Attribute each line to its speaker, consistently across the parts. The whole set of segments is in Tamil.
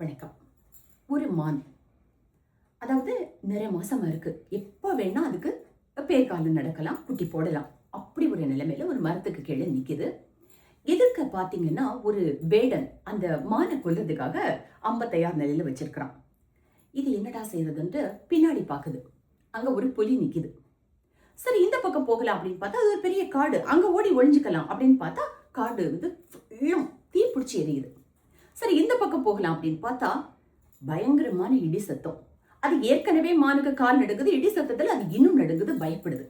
Speaker 1: வணக்கம். ஒரு மான் அதாவது நிறைய மாசமா இருக்கு. எப்போ வேணா அதுக்கு பேர்காலம் நடக்கலாம் குட்டி போடலாம். அப்படி ஒரு நிலைமையில ஒரு மரத்துக்கு கீழே நிக்குது. எதிர்க்க பார்த்தீங்கன்னா ஒரு வேடன் அந்த மானை கொல்றதுக்காக அம்பத்தையார் நிலையில வச்சிருக்கிறான். இது என்னடா செய்யறதுன்ட்டு பின்னாடி பார்க்குது அங்க ஒரு புலி நிக்குது. சரி இந்த பக்கம் போகலாம் அப்படின்னு பார்த்தா அது ஒரு பெரிய காடு. அங்கே ஓடி ஒளிஞ்சுக்கலாம் அப்படின்னு பார்த்தா காடு வந்து ஃபுல்லும் தீ பிடிச்சி எரியுது. சரி இந்த பக்கம் போகலாம் அப்படின்னு பார்த்தா பயங்கரமான இடி சத்தம். அது ஏற்கனவே மானுக்கு கால் நடுங்குது இடி சத்தத்தில் அது இன்னும் நடுங்குது பயப்படுது.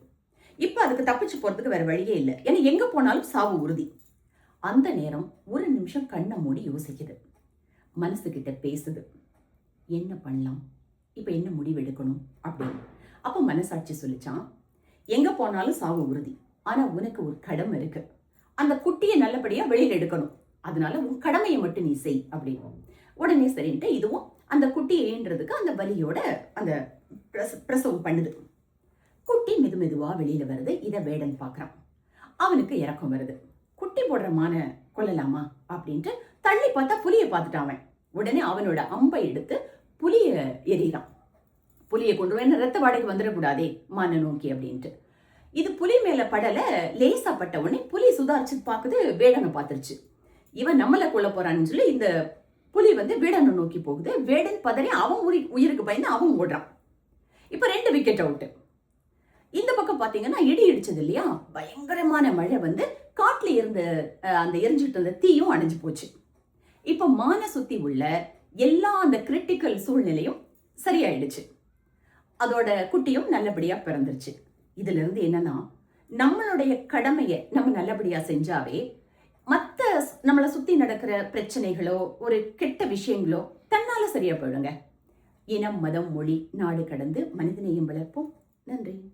Speaker 1: இப்போ அதுக்கு தப்பிச்சு போகிறதுக்கு வேற வழியே இல்லை. ஏன்னா எங்கே போனாலும் சாவு உறுதி. அந்த நேரம் ஒரு நிமிஷம் கண்ணை மூடி யோசிக்குது. மனசுக்கிட்ட பேசுது. என்ன பண்ணலாம்? இப்போ என்ன முடிவு எடுக்கணும்? அப்படின்னு. அப்போ மனசாட்சி சொல்லிச்சான் எங்கே போனாலும் சாவு உறுதி. ஆனால் உனக்கு ஒரு கடமை இருக்கு. அந்த குட்டியை நல்லபடியாக வெளியில் எடுக்கணும். அதனால உன் கடமையை மட்டும் நீ செய் அப்படின்னு உடனே சரின்ட்டு இதுவும் அந்த குட்டியேன்றதுக்கு அந்த வலியோட அந்த பிரசவம் பண்ணுது. குட்டி மெது மெதுவாக வெளியில் வருது. இதை வேடன் பார்க்குறான். அவனுக்கு இறக்கம் வருது. குட்டி போடுற மானை கொல்லலாமா அப்படின்ட்டு தள்ளி பார்த்தா புலியை பார்த்துட்டான் அவன். உடனே அவனோட அம்பை எடுத்து புலியை எறிகிறான். புலியை கொண்டு என்ன ரத்த வாடகைக்கு வந்துடக்கூடாதே மானை நோக்கி அப்படின்ட்டு. இது புலி மேலே படல லேசா பட்ட உடனே புலி சுதாரிச்சு பார்க்குது வேடனை பார்த்துருச்சு. இவன் நம்மளை கொல்ல போறான்னு சொல்லி இந்த புலி வந்து வேடனை நோக்கி போகுது. வேடன் பதறி அவன் உரி உயிருக்கு பயந்து அவன் ஓடுறான். இப்போ ரெண்டு விக்கெட் அவுட்டு இந்த பக்கம் பார்த்தீங்கன்னா இடி இடிச்சது இல்லையா? பயங்கரமான மழை வந்து காட்டில் இருந்த அந்த எரிஞ்சிட்டு இருந்த தீயும் அணைஞ்சு போச்சு. இப்போ மான சுத்தி உள்ள எல்லா அந்த கிரிட்டிக்கல் சூழ்நிலையும் சரியாயிடுச்சு. அதோட குட்டியும் நல்லபடியாக பிறந்துருச்சு. இதுலேருந்து என்னன்னா நம்மளுடைய கடமையை நம்ம நல்லபடியாக செஞ்சாவே நம்மளை சுற்றி நடக்கிற பிரச்சனைகளோ ஒரு கெட்ட விஷயங்களோ தன்னால சரியா போயிடுங்க. இனம் மதம் மொழி நாடு கடந்து மனிதநேயம் வளர்ப்போம். நன்றி.